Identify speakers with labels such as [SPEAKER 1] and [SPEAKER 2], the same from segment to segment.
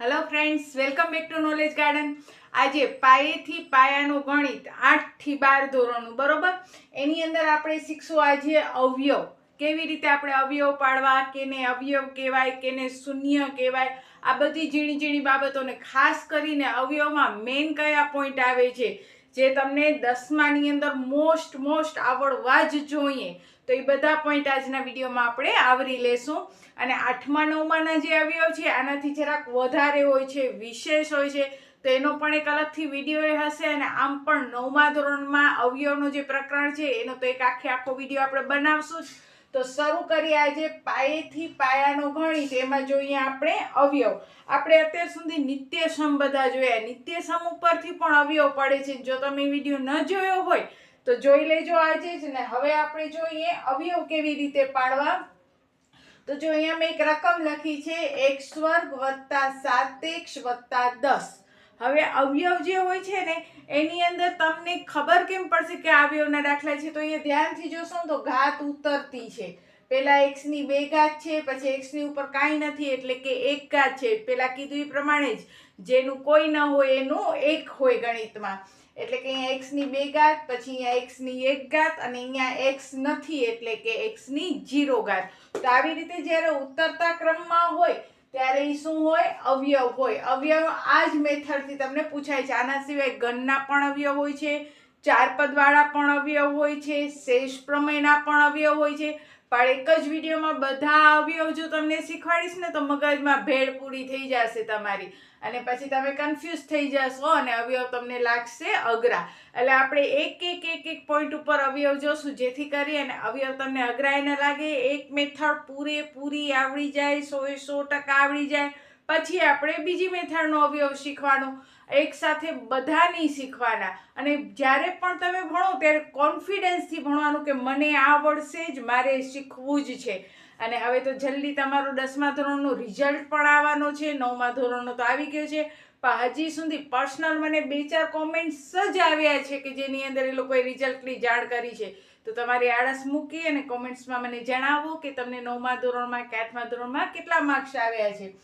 [SPEAKER 1] Hello friends welcome back to knowledge garden આજે પાયેથી પાયાનું ગણિત આઠથી બાર ધોરણનું, બરોબર? એની અંદર આપણે શીખશું આજે અવયવ. કેવી રીતે આપણે અવયવ પાડવા, કેને અવયવ કહેવાય, કેને શૂન્ય કહેવાય, આ બધી ઝીણી ઝીણી બાબતોને ખાસ કરીને અવયવમાં મેઇન કયા પોઈન્ટ આવે છે, જે તમને દસમાની અંદર મોસ્ટ મોસ્ટ આવડવા જ જોઈએ. તો એ બધા પોઈન્ટ આજના વિડીયોમાં આપણે આવરી લેશું. અને આઠમા, નવમાના જે અવયવ છે, આનાથી જરાક વધારે હોય છે, વિશેષ હોય છે, તો એનો પણ એક અલગથી વીડિયો હશે. અને આમ પણ નવમા ધોરણમાં અવયવનો જે પ્રકરણ છે, એનો તો એક આખે આખો વીડિયો આપણે બનાવશું જ. તો શરૂ કરીએ આજે પાયેથી પાયાનો ગણિત. એમાં જોઈએ આપણે અવયવ. આપણે અત્યાર સુધી નિત્યસમ બધા જોયા. નિત્યસમ ઉપરથી પણ અવયવ પડે છે. જો તમે વીડિયો ન જોયો હોય તો જોઈ લેજો આજે જ ને. હવે આપણે જોઈએ અવયવ કેવી રીતે પાડવા. તો જો અહીંયા મેં એક રકમ લખી છે એક્સ વર્ગ વત્તા સાત એક્સ વત્તા દસ. હવે અવયવ જે હોય છે ને, એની અંદર તમને ખબર કેમ પડશે કે અવયવના દાખલા છે? તો અહીંયા ધ્યાનથી જોશો ને તો ઘાત ઉતરતી છે. પેલા એક્સની બે ઘાત છે, પછી એક્સની ઉપર કાંઈ નથી એટલે કે એક ઘાત છે. પેલા કીધું એ પ્રમાણે જ. જેનું કોઈ ન હોય એનું એક હોય ગણિતમાં. એટલે કે અહીંયા એક્સની બે ઘાત, પછી અહીંયા એક્સની એક ઘાત અને અહીંયા એક્સ નથી, એટલે કે એક્સની જીરો ઘાત. તો આવી રીતે જ્યારે ઉતરતા ક્રમમાં હોય, ત્યારે એ શું હોય? અવયવ હોય. અવયવ આ જ મેથડથી તમને પૂછાય છે. આના સિવાય ગણના પણ અવયવ હોય છે ચાર પદવાળા પણ અવયવ હોય છે, શેષ પ્રમેયના પણ અવયવ હોય છે. પણ એક જ વિડીયોમાં બધા અવયવ જો તમને શીખવાડીશ ને તો મગજમાં ભેળ પૂરી થઈ જશે તમારી. અને પછી તમે કન્ફ્યુઝ થઈ જશો અને અવયવ તમને લાગશે અઘરા. એટલે આપણે એક એક એક એક પોઈન્ટ ઉપર અવયવ જોશું, જેથી કરી અને અવયવ તમને અઘરાય ન લાગે. એક મેથડ પૂરેપૂરી આવડી જાય, સો એ સો ટકા આવડી જાય. પછી આપણે બીજી મેથડનો અવયવ શીખવાનો. એક બધાની શીખવાના. અને જ્યારે પણ તમે ભણો, ત્યારે કોન્ફિડન્સથી ભણવાનું કે મને આવડશે જ, મારે શીખવું જ છે. અને હવે તો જલ્દી તમારું દસમા ધોરણનું રિઝલ્ટ પણ આવવાનો છે, નવમા ધોરણનો તો આવી ગયો છે. પણ હજી સુધી પર્સનલ મને બે ચાર કોમેન્ટ્સ જ આવ્યા છે કે જેની અંદર એ લોકોએ રિઝલ્ટની જાણ કરી છે. તો તમારી આળસ મૂકી અને કોમેન્ટ્સમાં મને જણાવો કે તમને નવમા ધોરણમાં કે આઠમા ધોરણમાં કેટલા માર્ક્સ આવ્યા છે.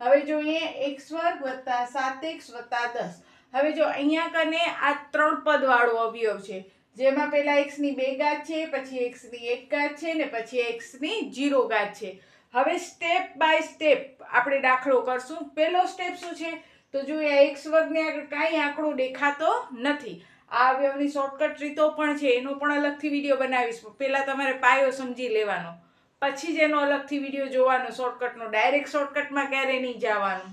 [SPEAKER 1] હવે જોઈએ એક્સ વર્ગ વત્તા સાત એક્સ વત્તા દસ. હવે જો અહીંયા કને આ ત્રણ પદવાળો અવયવ છે, જેમાં પેલા એક્સની બે ગાત છે, પછી એક્સની એક ઘાત છે ને પછી એક્સની જીરો ઘાત છે. હવે સ્ટેપ બાય સ્ટેપ આપણે દાખલો કરશું. પહેલો સ્ટેપ શું છે? તો જોઈએ એક્સ વર્ગને આગળ કાંઈ આંકડો દેખાતો નથી. આ અવયવની શોર્ટકટ રીતો પણ છે, એનો પણ અલગથી વીડિયો બનાવીશ. પહેલાં તમારે પાયો સમજી લેવાનો. પછી જ એનો અલગથી વીડિયો જોવાનો શોર્ટકટનો ડાયરેક્ટ શોર્ટકટમાં ક્યારેય નહીં જવાનું?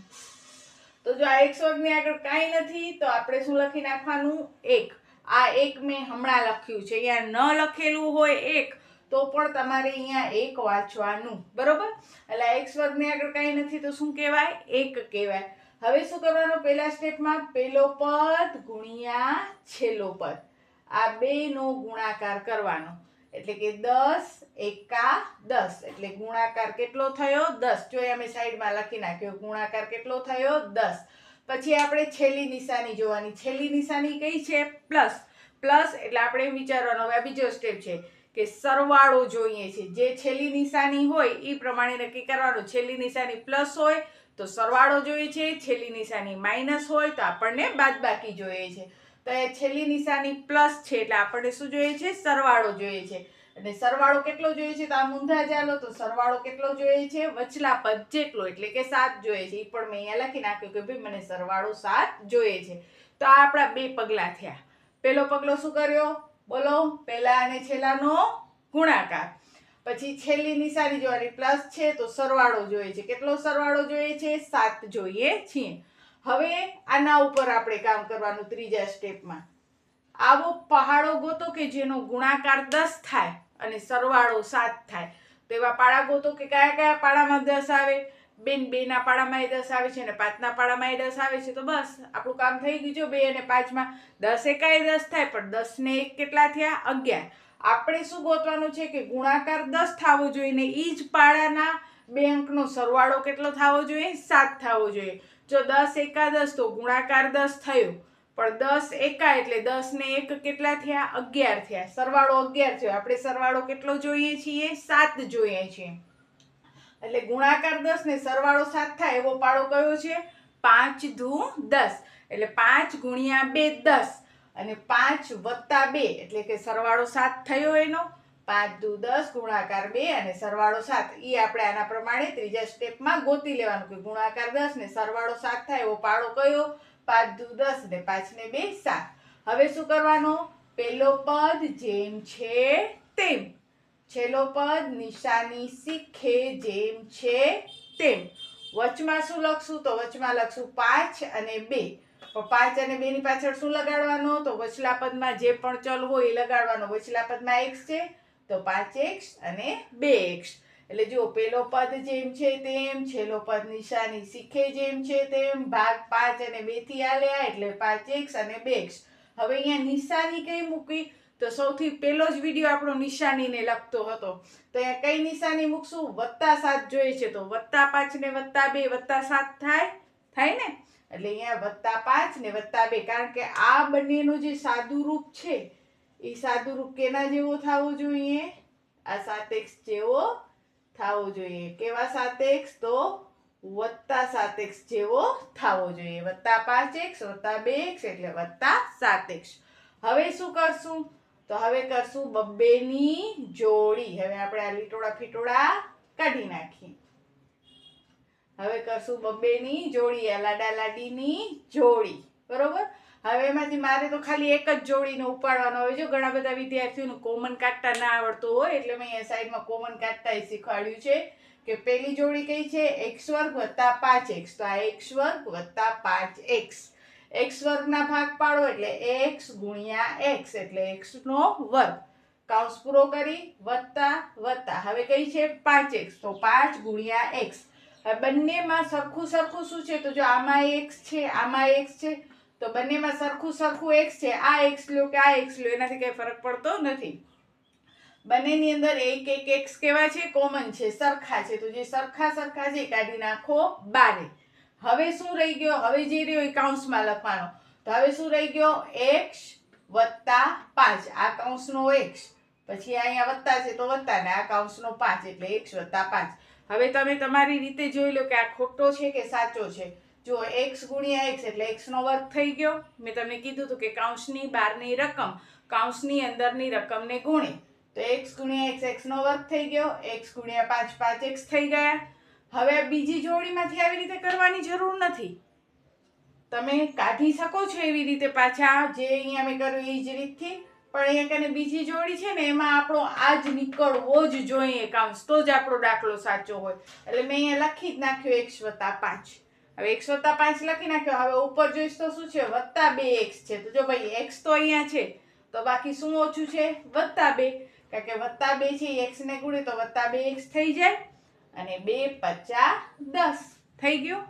[SPEAKER 1] તો જો આ એક સ્વર્ગની આગળ કાંઈ નથી, તો આપણે શું લખી નાખવાનું? એક. આ એક મેં હમણાં લખ્યું છે. અહીંયા ન લખેલું હોય એક, તો પણ તમારે અહીંયા એક વાંચવાનું. બરોબર? એટલે એક વર્ગની આગળ કાંઈ નથી, તો શું કહેવાય? એક કહેવાય. હવે શું કરવાનું? પહેલા સ્ટેપમાં પહેલો પદ ગુણ્યા છેલ્લો પદ. આ બેનો ગુણાકાર કરવાનો. એટલે કે દસ એકા દસ. એટલે ગુણાકાર કેટલો થયો? દસ. જો અમે સાઈડમાં લખી નાખ્યો, ગુણાકાર કેટલો થયો? દસ. પછી આપણે છેલ્લી નિશાની જોવાની. છેલ્લી નિશાની કઈ છે? પ્લસ. પ્લસ એટલે આપણે વિચારવાનો, હવે બીજો સ્ટેપ છે કે સરવાળો જોઈએ છે. જે છેલ્લી નિશાની હોય એ પ્રમાણે નક્કી કરવાનું. છેલ્લી નિશાની પ્લસ હોય તો સરવાળો જોઈએ છે. છેલ્લી નિશાની માઇનસ હોય તો આપણને બાદબાકી જોઈએ છે. તો એ છેલ્લી નિશાની પ્લસ છે, એટલે આપણને શું જોઈએ છે? સરવાળો જોઈએ છે. અને સરવાળો કેટલો જોઈએ છે? તો આ મૂંધા ચાલો તો સરવાળો કેટલો જોઈએ છે? વચલા પદ જેટલો, એટલે કે સાત જોઈએ છે. એ પણ મેં અહીંયા લખી નાખ્યું કે ભાઈ મને સરવાળો સાત જોઈએ છે. તો આ આપણા બે પગલાં થયા. પેલો પગલો શું કર્યો? બોલો, પહેલા અને છેલ્લાનો ગુણાકાર. પછી છેલ્લી નિશાની જોવાની પ્લસ છે, તો સરવાળો જોઈએ છે. કેટલો સરવાળો જોઈએ છે? સાત જોઈએ છીએ. હવે આના ઉપર આપણે કામ કરવાનું ત્રીજા સ્ટેપમાં. આવો પહાડો ગોતો કે જેનો ગુણાકાર દસ થાય અને સરવાળો સાત થાય. તો એવા પાડા ગોતો કે કયા કયા પાડામાં દસ આવે? બેન બેના પાડામાં એ દસ આવે છે અને પાંચના પાડામાં એ દસ આવે છે. તો બસ, આપણું કામ થઈ ગયું છે બે અને પાંચમાં. દસ એકાએ દસ થાય, પણ દસને એક કેટલા થયા? અગિયાર. આપણે શું ગોતવાનું છે કે ગુણાકાર દસ થવો જોઈએ ને એ જ પાડાના બે અંકનો સરવાળો કેટલો થવો જોઈએ? સાત થવો જોઈએ. જો દસ એકા દસ તો ગુણાકાર દસ થયો. પણ દસ એકા એટલે દસ ને એક કેટલા થયા? અગિયાર થયા. સરવાળો અગિયાર થયો. આપણે સરવાળો કેટલો જોઈએ છીએ? સાત જોઈએ છીએ. એટલે ગુણાકાર દસ ને સરવાળો સાત થાય એવો પાડો કયો છે? પાંચ ધુ દસ. એટલે પાંચ ગુણ્યા બે દસ. અને પાંચ વત્તા બે. એટલે કે સરવાળો સાત થયો એનો. પાંચ, દુ, દસ, ગુણાકાર બે અને સરવાળો સાત. એ આપણે આના પ્રમાણે ત્રીજા સ્ટેપમાં ગોતી લેવાનું કે ગુણાકાર દસ ને સરવાળો સાત થાય એવો પાડો કયો? પાંચ, દુ, દસ ને પાંચ ને બે, સાત. હવે શું કરવાનું? પેલો પદ જેમ છે તેમ. છેલ્લો પદ નિશાની શીખે જેમ છે તેમ. વચમાં શું લખશું? તો વચમાં લખશું પાંચ અને બે. પાંચ અને બે ની પાછળ શું લગાડવાનું? તો વચલા પદમાં જે પણ ચલ હોય એ લગાડવાનો. વચલા પદમાં એક્સ છે તો પાંચ એક્સ અને બે એક્સ. એટલે જુઓ પેલો પદ જેમ છે તેમ, છેલ્લો પદ નિશાની શીખે જેમ છે તેમ, ભાગ પાંચ અને બેથી આલ્યા એટલે પાંચ એક્સ અને બે એક્સ. હવે અહીંયા નિશાની કઈ મૂકી? તો સૌથી પહેલો જ વીડિયો આપણો નિશાનીને લગતો હતો. તો અહીંયા કઈ નિશાની મૂકશું? વત્તા સાત જોઈએ છે. તો વત્તા પાંચ ને વત્તા બે, વત્તા સાત થાય? થાય ને? એટલે અહીંયા વત્તા પાંચ ને વત્તા બે. કારણ કે આ બંનેનું જે સાદું રૂપ છે એ સાદું રૂપ કેના જેવો થવું જોઈએ. આ સાતેક્ષ જેવો થવો જોઈએ. કેવા સાતેક્ષ તો વત્તા સાતેક્ષ જેવો થવો જોઈએ. વત્તા પાંચ એક્સ, વત્તા બે એક્સ એટલે વત્તા સાતેક્ષ હવે શું કરશું? તો હવે કરશું બબ્બેની જોડી. હવે આપણે આ લીટોડા ફીટોડા કાઢી નાખીએ. હવે કરશું બબ્બેની જોડી, આ લાડા લાડીની જોડી. બરોબર? હવે એમાંથી મારે તો ખાલી એક જ જોડીને ઉપાડવાનો. હોય છે ઘણા બધા વિદ્યાર્થીઓને કોમન કાઢતા ના આવડતું હોય, એટલે મેં અહીંયા સાઈડમાં કોમન કાઢતા શીખવાડ્યું છે કે પેલી જોડી કઈ છે? એક્સ વર્ગ વત્તા પાંચ એક્સ. તો આ એક્સ વર્ગ વત્તા પાંચ એક્સ. એક્સ વર્ગના ભાગ પાડો એટલે એક્સ ગુણ્યા એક્સ, એટલે એક્સનો વર્ગ. કાઉસ પૂરો કરી, વત્તા વત્તા. હવે કઈ છે? પાંચ એક્સ. તો પાંચ ગુણ્યા એક્સ. હવે બંનેમાં સરખું સરખું શું છે? તો જો આમાં એક્સ છે, આમાં એક્સ છે તો બંનેમાં સરખું સરખું એક્સ છે. આ એક્સ લો કે આ એક્સ લો એનાથી કંઈ ફરક પડતો નથી. બંનેની અંદર એક એક એક્સ કેવા છે? કોમન છે. સરખા છે. તો જે સરખા સરખા છે કાઢી નાખો બારે. હવે શું રહી ગયો? હવે જે રહ્યો એ કાઉન્સમાં લખવાનો. તો હવે શું રહી ગયો? એક્સ વત્તા પાંચ. આ કાઉન્સનો એક્સ પછી અહીંયા વત્તા છે તો વત્તા ને આ કાઉન્સનો પાંચ એટલે એક્સ વત્તા પાંચ. હવે તમે તમારી રીતે જોઈ લો કે આ ખોટો છે કે સાચો છે. જો એક્સ ગુણ્યા એક્સ એટલે એક્સનો વર્ગ થઈ ગયો. મેં તમને કીધું હતું કે કાઉન્સની બહારની રકમ કાઉન્સની અંદરની રકમને ગુણે. તો એક્સ ગુણ્યા એક્સ એક્સનો વર્ગ થઈ ગયો. એક્સ ગુણ્યા પાંચ પાંચ એક્સ થઈ ગયા. હવે બીજી જોડીમાંથી આવી રીતે કરવાની જરૂર નથી. તમે કાઢી શકો છો એવી રીતે પાછા, જે અહીંયા મેં કર્યું એ જ રીતથી. પણ અહીંયા કને બીજી જોડી છે ને, એમાં આપણો આ જ નીકળવો જ જોઈએ કાઉન્સ તો જ આપણો દાખલો સાચો હોય. એટલે મેં અહીંયા લખી જ નાખ્યો એક્સ વત્તા પાંચ. હવે એક્સ વત્તા પાંચ લખી નાખ્યો. હવે ઉપર જોઈશ તો શું છે? વત્તા બે એક્સ છે. તો જો ભાઈ, એક્સ તો અહીંયા છે. તો બાકી શું ઓછું છે? વત્તા બે. કારણ કે વત્તા બે છે એક્સને ગુણે તો વત્તા બે એક્સ થઈ જાય. અને બે પચા દસ થઈ ગયું.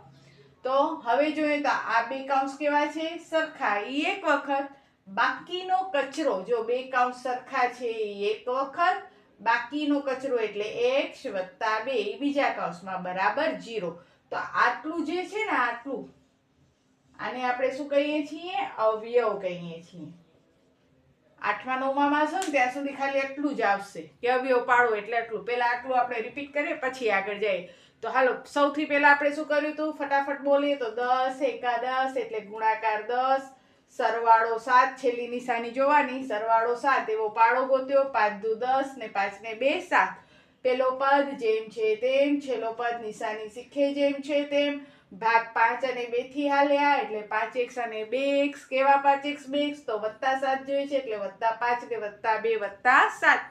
[SPEAKER 1] તો હવે જોઈએ તો આ બે કાઉન્સ કેવા છે? સરખા. એ એક વખત. બાકીનો કચરો. જો બે કાઉન્સ સરખા છે એ એક વખત. બાકીનો કચરો એટલે એક્સ વત્તા બે. બીજા કાઉન્સમાં બરાબર જીરો તો આટલું જે છે ને આટલું. આને આપણે શું કહીએ છીએ? અવયવ કહીએ છીએ. આઠમા નવમામાં છે ને, ત્યાં સુધી ખાલી એટલું જ આવશે કે અવયવ પાડો એટલે એટલું પહેલાં આટલું આપણે રિપીટ કરીએ, પછી આગળ જઈએ. તો હાલો, સૌથી પહેલા આપણે શું કર્યું હતું? ફટાફટ બોલીએ તો દસ એકા દસ એટલે ગુણાકાર દસ. સરવાળો સાત, છેલ્લી નિશાની જોવાની. સરવાળો સાત, એવો પાડો ગોત્યો. પાંચ દુ દસ ને પાંચ ને બે સાત. પેલો પદ જેમ છે તેમ, છેલ્લો પદ નિશાની શીખે જેમ છે તેમ. ભાગ પાંચ અને બેથી હાલ્યા, એટલે પાંચ એક્સ અને બે એક્સ. કેવા પાંચ એક્સ બે એક્સ? તો વત્તા સાત જોઈએ છે, એટલે વત્તા પાંચ ને વત્તા બે, વત્તા સાત.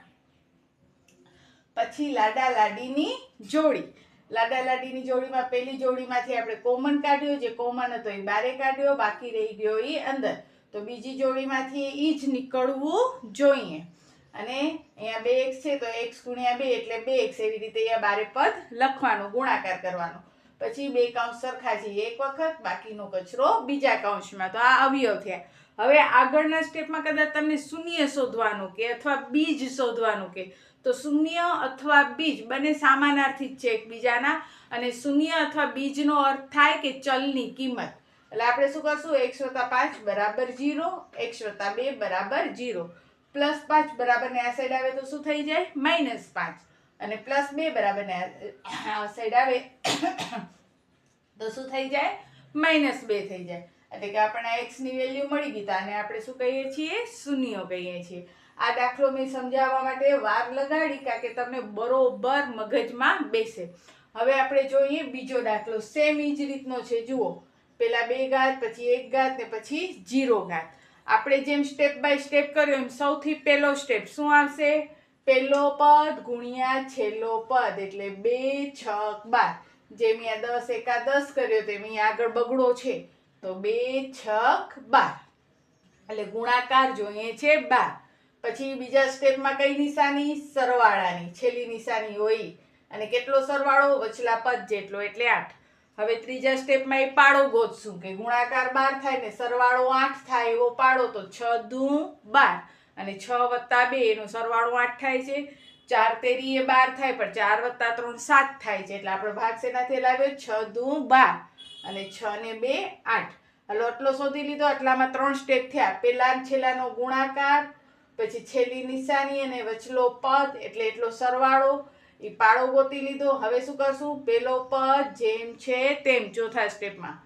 [SPEAKER 1] પછી લાડા લાડીની જોડી. લાડા લાડીની જોડીમાં પેલી જોડીમાંથી આપણે કોમન કાઢ્યો, જે કોમન હતો એ બારે કાઢ્યો, બાકી રહી ગયો એ અંદર. તો બીજી જોડીમાંથી એ જ નીકળવું જોઈએ. અને અહીંયા બે એક્સ છે તો એક્સ ગુણ્યા બે એટલે બે એક્સ એવી રીતે અહીંયા બારે પદ લખવાનું, ગુણાકાર કરવાનો. પછી બે કાઉન્સ સરખા છે એક વખત, બાકીનો કચરો બીજા કાઉન્સમાં. તો આ અવયવ થયા. હવે આગળના સ્ટેપમાં કદાચ તમને શૂન્ય શોધવાનું કે અથવા બીજ શોધવાનું કે, તો શૂન્ય અથવા બીજ બંને સામાનાર્થી જ છે એકબીજાના, અને શૂન્ય અથવા બીજનો અર્થ થાય કે ચલની કિંમત. એટલે આપણે શું કરશું? એક્સ વત્તા પાંચ બરાબર જીરો એક વત્તા બે બરાબર જીરો પ્લસ પાંચ બરાબર ને આ સાઈડ આવે તો શું થઈ જાય? માઇનસ પાંચ. અને પ્લસ બે બરાબર ને આ સાઈડ આવે તો શું થઈ જાય? માઇનસ બે થઈ જાય. એટલે કે આપણને એક્સની વેલ્યુ મળી ગઈ અને આપણે શું કહીએ છીએ? શૂન્ય કહીએ છીએ. આ દાખલો મેં સમજાવવા માટે વાર લગાડી કારણ કે તમને બરોબર મગજમાં બેસે. હવે આપણે જોઈએ બીજો દાખલો. સેમ જ રીતનો છે. જુઓ. પેલા બે ઘાત, પછી એક ઘાત ને પછી જીરો ઘાત. આપણે જેમ સ્ટેપ બાય સ્ટેપ કર્યો એમ સૌથી પહેલો સ્ટેપ શું આવશે? પહેલો પદ ગુણ્યા છેલ્લો પદ, એટલે બે છક બાર. જેમ અહીંયા દસ એકા દસ કર્યો, તેમ અહીંયા આગળ બગડો છે. તો બે છક બાર. એટલે ગુણાકાર જોઈએ છે બાર. પછી બીજા સ્ટેપમાં કઈ નિશાની? સરવાળાની. છેલ્લી નિશાની હોય. અને કેટલો સરવાળો? વચલા પદ જેટલો, એટલે આઠ. હવે ત્રીજા સ્ટેપમાં એ પાડો ગોતશું કે ગુણાકાર બાર થાય ને સરવાળો આઠ થાય એવો પાડો તો છ દૂ બાર. અને છ વત્તા બે એનો સરવાળો આઠ થાય છે. ચાર તેરી એ બાર થાય પણ ચાર વત્તા ત્રણ સાત થાય છે. એટલે આપણે ભાગ શેનાથી લાવ્યો? છ દૂ બાર. અને છ ને બે આઠ. હલો, આટલો શોધી લીધો. આટલામાં ત્રણ સ્ટેપ થયા. પહેલા છેલ્લાનો ગુણાકાર, પછી છેલ્લી નિશાની અને વચલો પદ, એટલે એટલો સરવાળો. એ પાડો ગોતી લીધો. હવે શું કરશું? પેલો પદ જેમ છે તેમ. ચોથા સ્ટેપમાં.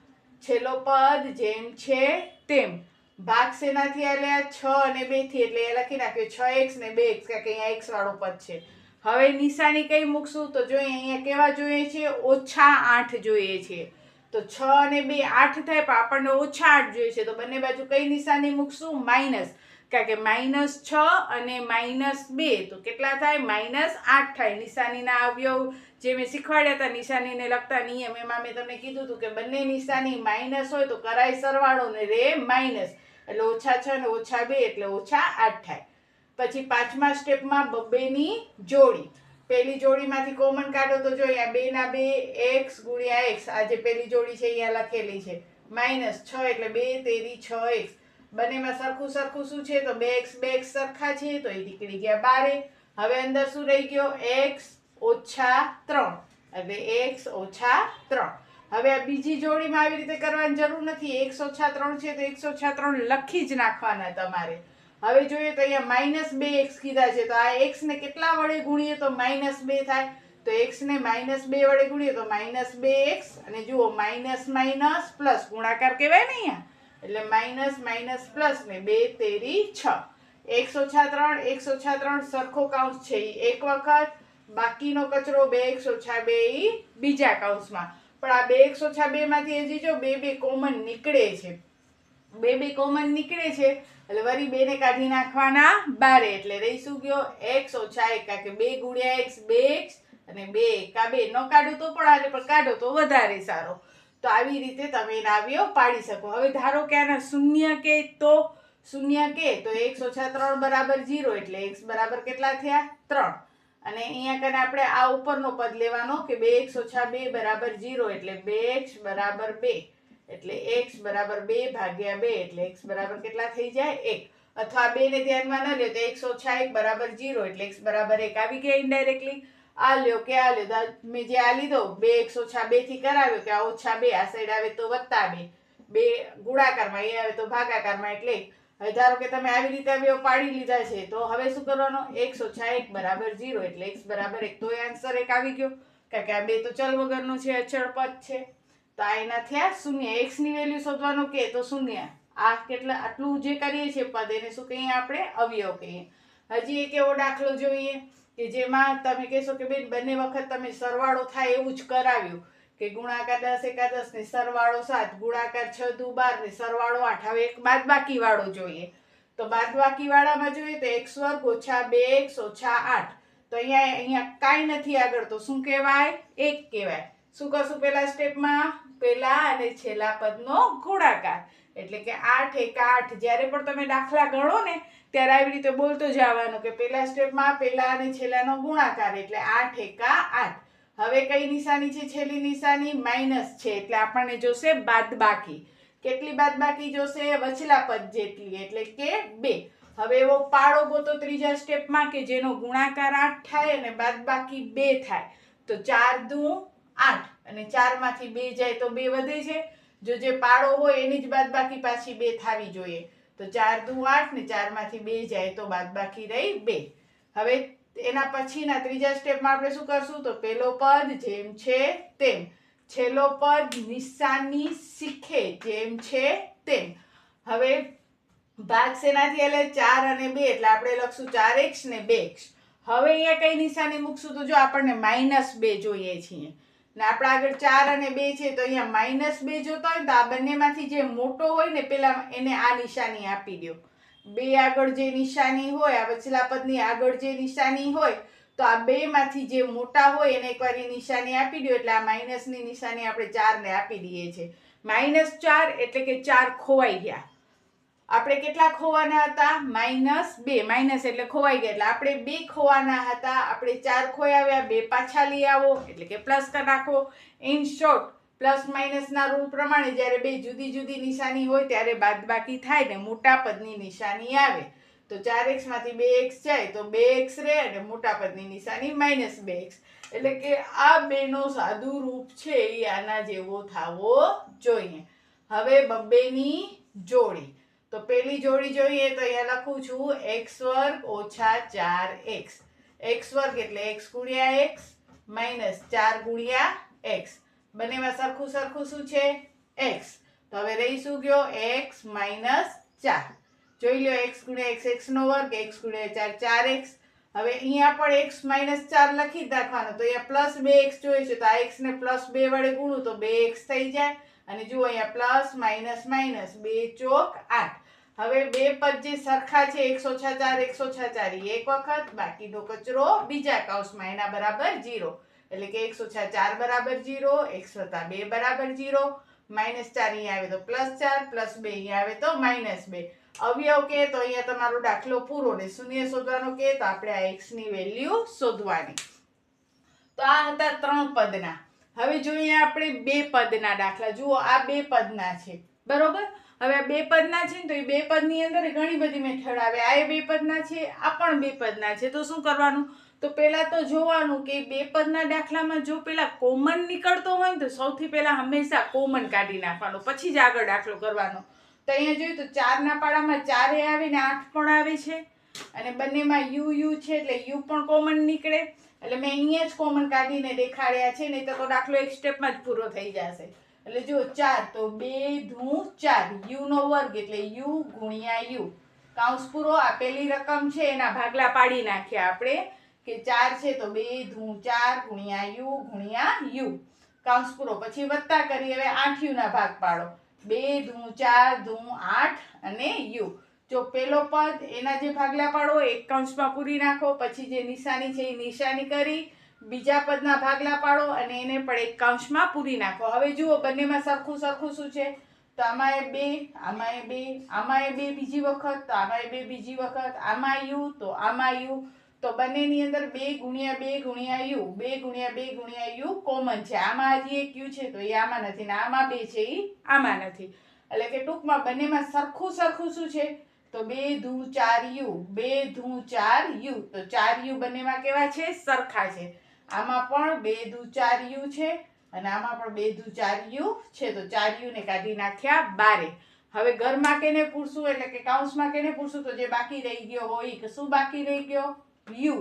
[SPEAKER 1] છેલ્લો પદ જેમ છે તેમ. ભાગ શેનાથી આલ્યા? છ અને બેથી એટલે એ લખી નાખ્યો. છ એક્સ ને બે એક્સ. કારણ કે અહીંયા એક્સ વાળો પદ છે. હવે નિશાની કઈ મૂકશું? તો જોઈએ અહીંયા કેવા જોઈએ છે? ઓછા આઠ જોઈએ છે. તો છ અને બે આઠ થાય, પણ આપણને ઓછા આઠ જોઈએ છે. તો બંને બાજુ કઈ નિશાની મૂકશું? માઇનસ. કારણ કે માઇનસ છ અને માઇનસ બે, તો કેટલા થાય? માઇનસ આઠ થાય. નિશાનીના અવયવ જે મેં શીખવાડ્યા હતા, નિશાનીને લગતા નિયમ, એમાં મેં તમને કીધું હતું કે બંને નિશાની માઇનસ હોય તો કરાય સરવાળો ને રે માઇનસ. એટલે ઓછા છ ને ઓછા બે, એટલે ઓછા આઠ થાય. પછી પાંચમા સ્ટેપમાં બબ્બેની જોડી. પેલી જોડીમાંથી કોમન કાઢો તો જો અહીંયા બે ના બે, એક્સ ગુણ્યા એક્સ. આ જે પેલી જોડી છે, અહીંયા લખેલી છે. માઇનસ છ એટલે બે તેરી છ એક્સ. બંનેમાં સરખું સરખું શું છે? તો બે એક્સ બે એક્સ સરખા છે, તો એ નીકળી ગયા બારે. હવે અંદર શું રહી ગયો? એક્સ ઓછા ત્રણ. એટલે એક્સ ઓછા ત્રણ. હવે આ બીજી જોડીમાં આવી રીતે કરવાની જરૂર નથી. એકસો ઓછા ત્રણ છે, તો એકસો ઓછા ત્રણ લખી જ નાખવાના તમારે. હવે જોઈએ તો અહીંયા માઇનસ બે એક્સ કીધા છે. તો આ એક્સને કેટલા વડે ગુણીએ તો માઇનસ બે થાય? તો એક્સને માઇનસ બે વડે ગુણીએ તો માઇનસ બે એક્સ. અને જુઓ, માઇનસ માઇનસ પ્લસ ગુણાકાર કહેવાય ને અહીંયા. એટલે માઇનસ માઇનસ પ્લસ ને બે, તેરી, છ. એકસો ઓછા ત્રણ એકસો ઓછા ત્રણ સરખો કાઉન્સ છે એ એક વખત. બાકીનો કચરો બે એકસો ઓછા બે એ બીજા કાઉન્સમાં પણ આ બે એકસો ઓછા બેમાંથી એ જો બે બે કોમન નીકળે છે. બે બે કોમન નીકળે છે, એટલે વળી બેને કાઢી નાખવાના બારે. એટલે રહી શું ગયો? એક્સ ઓછા એકા કે બે ગુણ્યા એક્સ બે એક્સ અને બે, એકા. બે ન કાઢો તો પણ હાલે પણ કાઢો તો વધારે સારો. તો આવી રીતે તમે એના અવયવ પાડી શકો. હવે ધારો કે આના શૂન્ય કે તો શૂન્ય કે, તો એક ઓછા ત્રણ બરાબર જીરો એટલે એક્સ બરાબર કેટલા થયા? ત્રણ. અને અહીંયા કને આપણે આ ઉપરનો પદ લેવાનો કે બે એક્સ ઓછા બે બરાબર જીરો એટલે બે એક્સ બરાબર બે. એટલે એક્સ બરાબર બે ભાગ્યા બે એટલે એક્સ બરાબર કેટલા થઈ જાય? એક. અથવા બેને ધ્યાનમાં ન લ્યો તો એક્સ ઓછા એક બરાબર જીરો એટલે એક્સ બરાબર એક. આવી ગયા ઇનડાયરેક્ટલી આ લ્યો કે આ લ્યો મેં જે આ લીધો, બે એકસો ઓછા બેથી કરાવ્યો કે આ ઓછા બે, આ સાઈડ આવે તો વત્તા બે. બે ગુણાકારમાં, એ આવે તો ભાગાકારમાં, એટલે. હવે ધારો કે તમે આવી રીતે અવયવ પાડી લીધા છે, તો હવે શું કરવાનો? એકસો ઓછા એક બરાબર જીરો એટલે એક્સ બરાબર એક. તો આન્સર એક આવી ગયો, કારણ કે આ બે તો ચલ વગરનું છે, અચળ પદ છે. તો આ એના થયા શૂન્ય. એક્સની વેલ્યુ શોધવાનું કે તો શૂન્ય. આ કેટલા, આટલું જે કરીએ છીએ પદ, એને શું કહીએ આપણે? અવયવ કહીએ. હજી એક એવો દાખલો જોઈએ. કે જેમાં તમે કહેશો કે બેન, બંને વખત તમે સરવાળો થાય એવું જ કરાવ્યું. કે ગુણાકાર દસ એકાદસ ને સરવાળો સાત, ગુણાકાર છ, દુ, બાર ને સરવાળો આઠ. હવે એક બાદ બાકી વાળો જોઈએ. તો બાદ બાકી વાળામાં જોઈએ તો એક્સ વર્ગ ઓછા બે એક્સ ઓછા આઠ. તો અહીંયા અહીંયા કાંઈ નથી આગળ. તો શું કહેવાય? એક કહેવાય. શું કરશું પેલા સ્ટેપમાં? પેલા અને છેલ્લા પદનો ગુણાકાર. એટલે કે આઠ, એક, આઠ. જ્યારે પણ તમે દાખલા ગણો ને ત્યારે આવી રીતે બોલતો જવાનું કે પહેલા સ્ટેપમાં પહેલા અને છેલ્લાનો ગુણાકાર એટલે આઠ એકા આઠ. હવે કઈ નિશાની છે? છેલ્લી નિશાની માઇનસ છે. એટલે આપણને જોશે બાદ બાકી કેટલી બાદ બાકી જોશે? વચલા પદ જેટલી. એટલે કે બે. હવે એવો પાડો ગોતો ત્રીજા સ્ટેપમાં કે જેનો ગુણાકાર આઠ થાય અને બાદ બાકી બે થાય. તો ચાર દુ આઠ. અને ચારમાંથી બે જાય તો બે વધે છે. જો જે પાડો હોય એની જ બાદ બાકી પાછી બે થાવી જોઈએ. તો ચાર દુ આઠ ને ચારમાંથી બે જાય તો બાદ બાકી રહી બે. હવે એના પછીના ત્રીજા સ્ટેપમાં આપણે શું કરશું? તો પેલો પદ જેમ છે તેમ. છેલ્લો પદ નિશાની શીખે જેમ છે તેમ. હવે ભાગ શેનાથી એટલે ચાર અને બે, એટલે આપણે લખશું ચાર એક્સ ને બે એક્સ. હવે અહીંયા કઈ નિશાની મૂકશું? તો જો આપણને માઇનસ બે જોઈએ છીએ. ને આપણે આગળ ચાર અને બે છે, તો અહીંયા માઇનસ બે જોતા હોય તો આ બંનેમાંથી જે મોટો હોય ને પેલા એને આ નિશાની આપી દો. બે આગળ જે નિશાની હોય, આ વચલા પદની આગળ જે નિશાની હોય, તો આ બે માંથી જે મોટા હોય એને એકવાર નિશાની આપી દો, એટલે આ માઇનસની નિશાની આપણે ચારને આપી દઈએ છીએ. માઇનસ ચાર એટલે કે ચાર ખોવાઈ ગયા. આપણે કેટલા ખોવાના હતા? માઇનસ બે. માઇનસ એટલે ખોવાઈ ગયા. એટલે આપણે બે ખોવાના હતા. આપણે ચાર ખોઈ આવ્યા બે પાછા લઈ આવો. એટલે કે પ્લસ કરી નાખો. ઇન શોર્ટ પ્લસ માઇનસના રૂલ પ્રમાણે જ્યારે બે જુદી જુદી નિશાની હોય ત્યારે બાદબાકી થાય ને મોટા પદની નિશાની આવે. તો ચાર એક્સમાંથી બે એક્સ જાય તો બે એક્સ રહે અને મોટા પદની નિશાની માઇનસ બે એક્સ એટલે કે આ બેનો સાદું રૂપ છે એ આના જેવો થવો જોઈએ. હવે બબ્બેની જોડી. તો પેલી જોડી જોઈએ તો અહીંયા લખું છું એક્સ વર્ગ ઓછા ચાર એક્સ. એક્સ વર્ગ એટલે એક્સ ગુણ્યા એક્સ માઇનસ ચાર ગુણ્યા એક્સ. બંનેમાં સરખું સરખું શું છે? એક્સ. તો હવે રહી શું ગયો એક્સ માઇનસ ચાર. જોઈ લો એક્સ ગુણ્યા એક્સ એક્સનો વર્ગ, એક્સ ગુણ્યા ચાર ચાર એક્સ. હવે અહીંયા પણ એક્સ માઇનસ ચાર લખી જ નાખવાનું. તો અહીંયા પ્લસ બે એક્સ જોઈએ છે. તો આ એક્સ ને પ્લસ બે વડે ગુણું તો બે એક્સ થઈ જાય. અને જુઓ અહીંયા પ્લસ માઇનસ માઇનસ બે ચોક આઠ. હવે બે પદ જે સરખા છે, એકસો છ ચાર, એકસો છ ચાર, એક વખત, બાકીનો કચરો બીજા કાઉસમાં એના બરાબર જીરો એટલે કે એકસો છ ચાર બરાબર જીરો એકસો બે બરાબર જીરો માઇનસ ચાર અહીંયા આવે તો પ્લસ ચાર પ્લસ બે અહીંયા આવે તો માઇનસ બે. અવયવ કે તો અહીંયા તમારો દાખલો પૂરો ને શૂન્ય શોધવાનો કે તો આપણે આ એક્સની વેલ્યુ શોધવાની. તો આ હતા ત્રણ પદના. હવે જોઈએ આપણે બે પદના દાખલા. જુઓ, આ બે પદના છે. બરોબર? હવે આ બે પદના છે ને, તો એ બે પદની અંદર ઘણી બધી મેથડ આવે. આ એ બે પદના છે, આ પણ બે પદના છે. તો શું કરવાનું? તો પહેલાં તો જોવાનું કે બે પદના દાખલામાં જો પેલા કોમન નીકળતો હોય ને, તો સૌથી પહેલાં હંમેશા કોમન કાઢી નાખવાનો. પછી જ આગળ દાખલો કરવાનો. તો અહીંયા જોયું તો ચારના પાડામાં ચારે આવે ને આઠ પણ આવે છે. અને બંનેમાં યુ યુ છે એટલે યુ પણ કોમન નીકળે. એટલે મેં અહીંયા જ કોમન કાઢીને દેખાડ્યા છે, નહીં તો દાખલો એક સ્ટેપમાં જ પૂરો થઈ જશે. એટલે જો ચાર, તો બે, ધૂ, ચાર. યુનો વર્ગ એટલે યુ ગુણ્યા યુ. કાઉન્સ પૂરો આપેલી રકમ છે, એના ભાગલા પાડી નાખ્યા આપણે કે ચાર છે, તો બે, ધૂ, ચાર ગુણ્યા યુ ગુણ્યા યુ. કાઉન્સ પૂરો, પછી વત્તા કરી, હવે આઠ યુના ભાગ પાડો. બે, ધૂ, ચાર, ધૂ, આઠ અને યુ. જો પેલો પદ, એના જે ભાગલા પાડો, એક કૌંસમાં પૂરી નાખો, પછી જે નિશાની છે એ નિશાની કરી, બીજા પદના ભાગલા પાડો અને એને પણ એક કૌંસમાં પૂરી નાખો. હવે જુઓ, બંનેમાં સરખું સરખું શું છે? તો આમાં એ બે આમાં એ બે આમાં એ બે બીજી વખત, તો આમાં એ બે બીજી વખત આમાં યુ, તો આમાં યુ. તો બંનેની અંદર બે ગુણ્યા બે ગુણ્યા યુ, બે ગુણ્યા બે ગુણ્યા યુ કોમન છે. આમાં હજી એક યુ છે, તો એ આમાં નથી ને આમાં બે છે એ આમાં નથી. એટલે કે ટૂંકમાં બંનેમાં સરખું સરખું શું છે? તો બે ધૂ ચાર યુ બે ધૂ ચાર યુ તો ચાર યુ બંનેમાં કેવા છે? સરખા છે. આમાં પણ બે ધૂ ચાર યુ છે અને આમાં પણ બે ધૂ ચાર યુ છે. તો ચાર યુને કાઢી નાખ્યા બારે. હવે ઘરમાં કેને પૂરશું? એટલે કે કાઉન્સમાં કેને પૂરશું? તો જે બાકી રહી ગયો હોય કે શું બાકી રહી ગયો? યુ.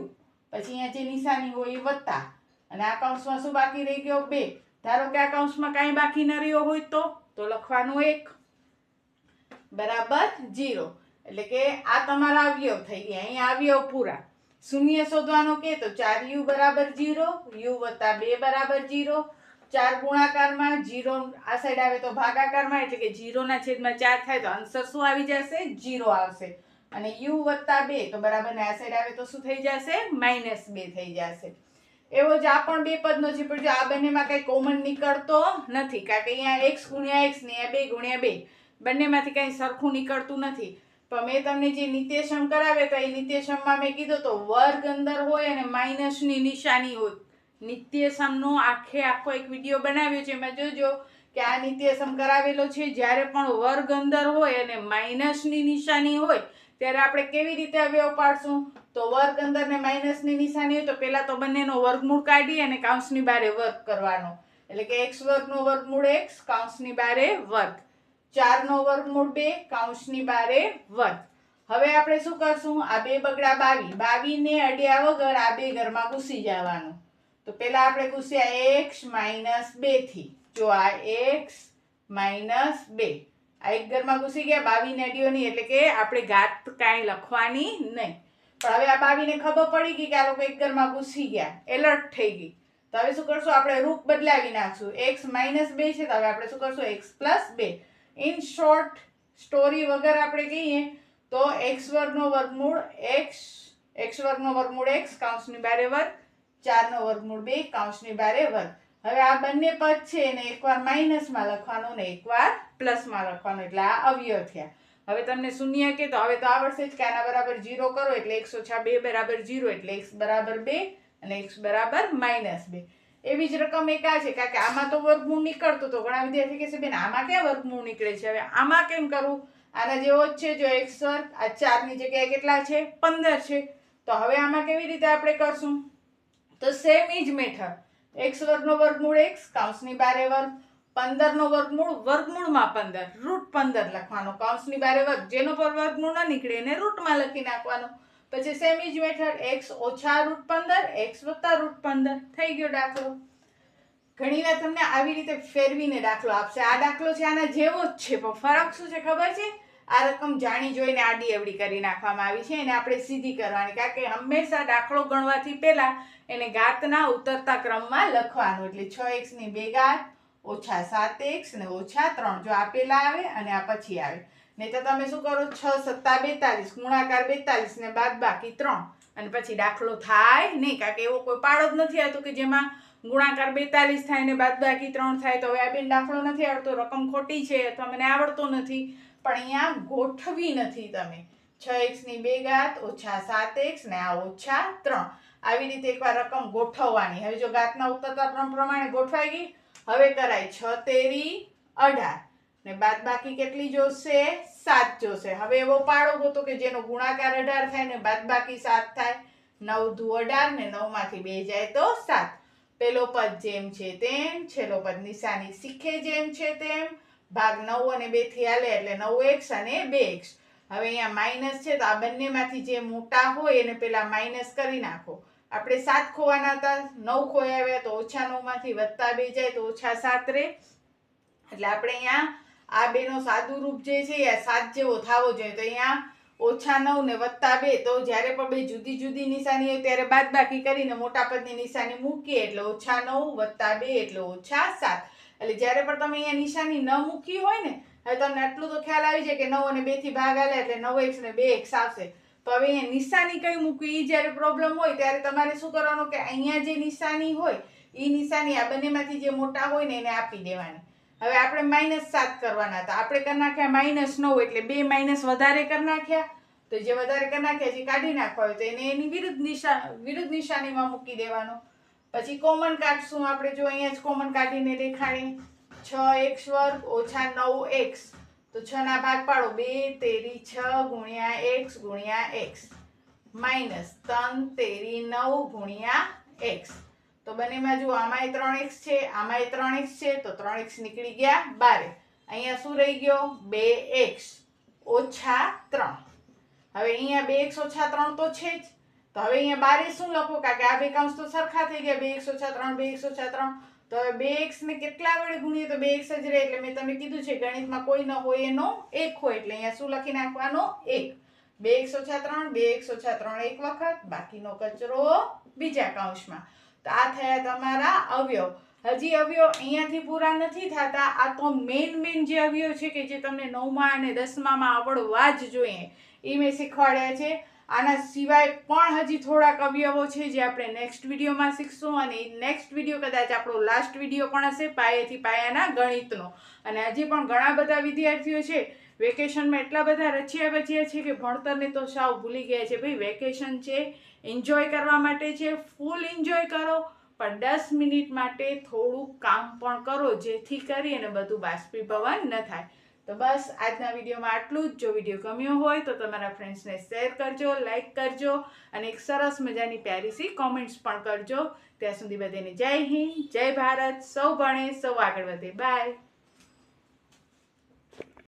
[SPEAKER 1] પછી અહીંયા જે નિશાની હોય એ વત્તા. અને આ કાઉન્સમાં શું બાકી રહી ગયો? બે. ધારો કે આ કાઉન્સમાં કાંઈ બાકી ન રહ્યો હોય તો? તો લખવાનું એક. બરાબર જીરો એટલે કે આ તમારા અવયવ થઈ ગયા. અહીંયા અવયવ પૂરા. શૂન્ય શોધવાનો કે તો ચાર યુ બરાબર જીરો, યુ વત્તા બે બરાબર જીરો, ચાર ગુણાકારમાં જીરો, આ સાઈડ આવે તો ભાગાકારમાં, એટલે કે જીરોના છેદમાં ચાર થાય તો આન્સર શું આવી જશે? જીરો આવશે. અને યુ વત્તા બે તો બરાબર, ને આ સાઈડ આવે તો શું થઈ જશે? માઇનસ બે થઈ જશે. એવો જ આ પણ બે પદનો છે, પણ જો આ બંનેમાં કંઈ કોમન નીકળતો નથી. કારણ કે અહીંયા એક્સ ગુણ્યા એક્સ ને બે ગુણ્યા બે. બંનેમાંથી કાંઈ સરખું નીકળતું નથી. પણ મેં તમને જે નિત્યસમ કરાવ્યા હતા, એ નિત્યસમમાં મેં કીધું તો વર્ગ અંદર હોય અને માઇનસની નિશાની હોય. નિત્યસમનો આખે આખો એક વીડિયો બનાવ્યો છે. એમાં જોજો કે આ નિત્યસમ કરાવેલો છે. જ્યારે પણ વર્ગ અંદર હોય અને માઇનસની નિશાની હોય, ત્યારે આપણે કેવી રીતે અવયવ પાડશું? તો વર્ગ અંદર ને માઇનસની નિશાની હોય તો પહેલાં તો બંનેનો વર્ગમૂળ કાઢી અને કાઉન્સની બારે વર્ગ કરવાનો. એટલે કે એક્સ વર્ગનો વર્ગમૂળ એક્સ, કાઉન્સની બારે વર્ગ. ચારનો વર્ગમૂળ બે કાઉન્સની બારે વધ હવે આપણે શું કરશું? આ બે બગડા બાવી. બાવીને અડ્યા વગર આ બે ઘરમાં ઘૂસી જવાનું. તો પહેલા આપણે ઘૂસ્યા એક્સ માઇનસ બેથી જો આ એક્સ માઇનસ બે. આ એક ઘરમાં ઘૂસી ગયા, બાવીને અડીઓની એટલે કે આપણે ઘાત કાંઈ લખવાની નહીં. પણ હવે આ બાવીને ખબર પડી ગઈ કે આ લોકો એક ઘરમાં ઘૂસી ગયા. એલર્ટ થઈ ગઈ. તો હવે શું કરશું? આપણે રૂપ બદલાવી નાખશું. એક્સ માઇનસ બે છે, તો હવે આપણે શું કરશું? એક્સ પ્લસ બે. ઇન શોર્ટ સ્ટોરી વગર આપણે કહીએ, તો એક્સ વર્ગનો વર્ગમૂળ એક્સ એક્સ વર્ગનો વર્ગમૂળ એક્સ કાઉન્સની બારે વર્ગ, ચારનો વર્ગમૂળ બે કાઉન્સની બારે વર્ગ. હવે આ બંને પદ છે એને એકવાર માઇનસમાં લખવાનું ને એકવાર પ્લસમાં લખવાનું, એટલે આ અવયવ થયા. હવે તમને શૂન્ય કે તો હવે તો આવડશે જ કે આના બરાબર જીરો કરો, એટલે એકસો છ બે બરાબર જીરો એટલે એક્સ બરાબર બે અને એક્સ બરાબર માઇનસ બે. એવી જ રકમ એક આ છે, કારણ કે આમાં તો વર્ગમૂળ નીકળતું તો ઘણા વિદ્યાર્થી કહેશે બેન, આમાં ક્યાં વર્ગમૂળ નીકળે છે? હવે આમાં કેમ કરવું આના જેવો જ છે, જો એક સ્વર આ ચારની જગ્યાએ કેટલા છે? પંદર છે. તો હવે આમાં કેવી રીતે આપણે કરશું? તો સેમ ઇજ મેથડ એક્સ વર્ગનો વર્ગમૂળ એક્સ કાઉન્સની બારે વર્ગ. પંદરનો વર્ગમૂળ, વર્ગમૂળમાં પંદર. રૂટ પંદર લખવાનો. કાઉન્સની બારે વર્ગ. જેનો પર વર્ગમૂળ ન નીકળે એને રૂટમાં લખી નાખવાનો. પછી સેમ ઇજ મેથડ એક્સ ઓછા રૂટ પંદર એક્સ વત્તા રૂટ પંદર. થઈ ગયો દાખલો. ઘણીવાર તમને આવી રીતે ફેરવીને દાખલો આપશે. આ દાખલો છે આના જેવો જ છે, પણ ફરક શું છે ખબર છે? આ રકમ જાણી જોઈને આડી અવડી કરી નાખવામાં આવી છે, એને આપણે સીધી કરવાની. કારણ કે હંમેશા દાખલો ગણવાથી પહેલાં એને ગાતના ઉતરતા ક્રમમાં લખવાનું. એટલે છ એક્સની બે ગાત ઓછા સાત એક્સ ને ઓછા ત્રણ. જો આ પહેલાં આવે અને આ પછી આવે. નહીં તો તમે શું કરો? છ, સત્તા બેતાલીસ, ગુણાકાર બેતાલીસ ને બાદ બાકી ત્રણ. અને પછી દાખલો થાય નહીં, કારણ કે એવો કોઈ પાડો જ નથી આવતો કે જેમાં ગુણાકાર બેતાલીસ થાય ને બાદ બાકી ત્રણ થાય. તો હવે આ બેન દાખલો નથી આવડતો, રકમ ખોટી છે અથવા મને આવડતો નથી. પણ અહીંયા ગોઠવી નથી તમે. છ એક્સની બે ઘાત ઓછા સાત એક્સ ને આ ઓછા ત્રણ. આવી રીતે એકવાર રકમ ગોઠવવાની. હવે જો ઘાતના ઉતરતા પ્રમાણે ગોઠવાઈ ગઈ, હવે કરાય છ તેરી અઢાર. ને બાદ બાકી કેટલી જોશે? સાત જોશે. હવે એવો પાડો ગોતો કે જેનો ગુણાકાર અઢાર થાય ને બાદ બાકી સાત થાય. નવ ધુ અઢાર ને નવમાંથી બે જાય તો સાત. પેલો પદ જેમ છે તેમ, છેલ્લો પદ નિશાની શીખે જેમ છે તેમ. ભાગ નવ અને બેથી હાલે એટલે નવ એક્સ અને બે એક્સ. હવે અહીંયા માઇનસ છે તો આ બંનેમાંથી જે મોટા હોય એને પેલા માઇનસ કરી નાખો. આપણે સાત ખોવાના હતા, નવ ખોયા આવ્યા તો ઓછા નવમાંથી વધતા બે જાય તો ઓછા સાત રહે એટલે આપણે અહીંયા આ બેનો સાદું રૂપ જે છે એ સાત જેવો થવો જોઈએ. તો અહીંયા ઓછા નવ ને વત્તા બે. તો જ્યારે પણ બે જુદી જુદી નિશાની હોય ત્યારે બાદ બાકી કરીને મોટા પદની નિશાની મૂકીએ એટલે ઓછા નવ, વત્તા બે એટલે ઓછા સાત. એટલે જ્યારે પણ તમે અહીંયા નિશાની ન મૂકી હોય ને, હવે તમને આટલું તો ખ્યાલ આવી જાય કે નવ અને બેથી ભાગ આલે એટલે નવ એક્સ ને બે એક્સ આવશે. તો હવે અહીંયા નિશાની કઈ મૂકવી? એ જ્યારે પ્રોબ્લેમ હોય ત્યારે તમારે શું કરવાનું? કે અહીંયા જે નિશાની હોય એ નિશાની આ બંનેમાંથી જે મોટા હોય ને એને આપી દેવાની. હવે આપણે માઇનસ સાત કરવાના હતા. આપણે કરી નાખ્યા માઇનસ નવ એટલે બે માઇનસ વધારે કરી નાખ્યા. તો જે વધારે કરી નાખ્યા જે કાઢી નાખવા હોય તો એને એની વિરુદ્ધ નિશા, વિરુદ્ધ નિશાનીમાં મૂકી દેવાનો. પછી કોમન કાઢશું આપણે જો અહીંયા જ કોમન કાઢીને દેખાડી. છ એક્સ વર્ગ ઓછા નવ એક્સ તો છ ના ભાગ પાડો. બે તેરી છ ગુણ્યા એક્સ ગુણ્યા એક્સ માઇનસ ત્રણ તેરી નવ ગુણ્યા એક્સ તો બંનેમાં જુઓ આમાંય ત્રણ એક્સ છે, આમાંય ત્રણ એક્સ છે, તો ત્રણ એક્સ નીકળી ગયા બારે. અહીંયા શું રહી ગયો? બે એક્સ ઓછા ત્રણ. હવે અહીંયા બે એક્સ ઓછા ત્રણ તો છે જ. તો હવે અહીંયા બારે શું લખો? કારણ કે આ બે કાઉન્સ તો સરખા થઈ ગયા. બે એક્સ ઓછા ત્રણ, બે એક્સ ઓછા ત્રણ. તો હવે બે એક્સને કેટલા વડે ગુણીએ? તો બે એક્સ જ રહે એટલે મેં તમને કીધું છે, ગણિતમાં કોઈ ન હોય એનો એક હોય. એટલે અહીંયા શું લખી નાખવાનો? એક. બે એક્સ ઓછા ત્રણ, બે એક્સ ઓછા ત્રણ એક વખત. બાકીનો કચરો બીજા કાઉન્સમાં તો આ થયા તમારા અવયવ. હજી અવયવ અહીંયાથી પૂરા નથી થતા. આ તો મેઇન મેઇન જે અવયવ છે કે જે તમને નવમા અને દસમામાં આવડવા જ જોઈએ. એ મેં શીખવાડ્યા છે. આના સિવાય પણ હજી થોડાક અવયવો છે જે આપણે નેક્સ્ટ વિડીયોમાં શીખશું અને નેક્સ્ટ વીડિયો કદાચ આપણો લાસ્ટ વીડિયો પણ હશે, પાયેથી પાયાના ગણિતનો. અને હજી પણ ઘણા બધા વિદ્યાર્થીઓ છે વેકેશનમાં એટલા બધા રચ્યા બચ્યા છે કે ભણતરને તો સાવ ભૂલી ગયા છે. ભાઈ, વેકેશન છે એન્જોય કરવા માટે છે ફૂલ એન્જોય કરો, પણ દસ મિનિટ માટે થોડું કામ પણ કરો, જેથી કરી અને બધું બાષ્પીભવન ન થાય. તો બસ, આજના વિડીયોમાં આટલું જ. જો વીડિયો ગમ્યો હોય તો તમારા ફ્રેન્ડ્સને શેર કરજો લાઈક કરજો અને એક સરસ મજાની પ્યારીસી કોમેન્ટ્સ પણ કરજો. ત્યાં સુધી બધાને જય હિન્દ, જય ભારત, સૌ ભણે, સૌ આગળ વધે. બાય